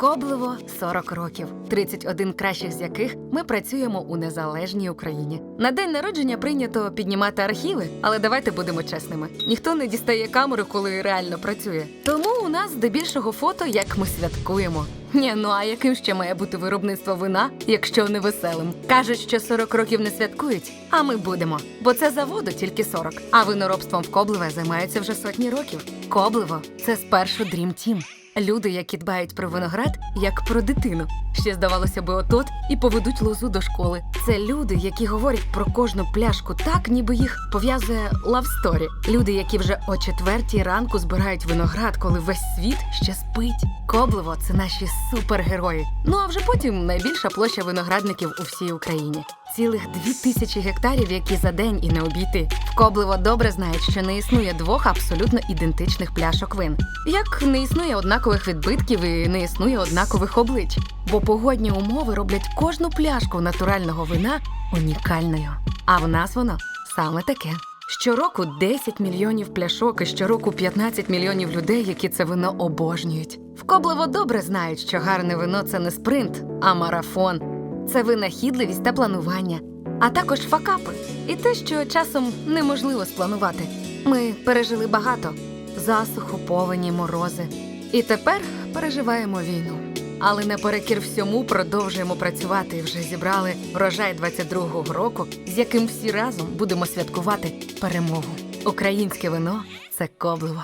Кобливо 40 років, 31 кращих з яких ми працюємо у незалежній Україні. На день народження прийнято піднімати архіви, але давайте будемо чесними. Ніхто не дістає камеру, коли реально працює. Тому у нас здебільшого фото, як ми святкуємо. Ні, ну а яким ще має бути виробництво вина, якщо не веселим? Кажуть, що 40 років не святкують, а ми будемо. Бо це заводу тільки 40. А виноробством в Кобливе займаються вже сотні років. Кобливо це спершу Dream Team. Люди, які дбають про виноград, як про дитину. Ще здавалося би, отот і поведуть лозу до школи. Це люди, які говорять про кожну пляшку так, ніби їх пов'язує лавсторі. Люди, які вже о четвертій ранку збирають виноград, коли весь світ ще спить. Кобливо це наші супергерої. Ну а вже потім найбільша площа виноградників у всій Україні. Цілих дві тисячі гектарів, які за день і не обійти. В Коблево добре знають, що не існує двох абсолютно ідентичних пляшок вин. Як не існує однакових відбитків і не існує однакових облич. Бо погодні умови роблять кожну пляшку натурального вина унікальною. А в нас воно саме таке. Щороку 10 мільйонів пляшок і щороку 15 мільйонів людей, які це вино обожнюють. В Коблево добре знають, що гарне вино це не спринт, а марафон. Це винахідливість та планування, а також факапи і те, що часом неможливо спланувати. Ми пережили багато засуху, повені, морози. І тепер переживаємо війну. Але наперекір всьому продовжуємо працювати і вже зібрали врожай 22-го року, з яким всі разом будемо святкувати перемогу. Українське вино це кобливо.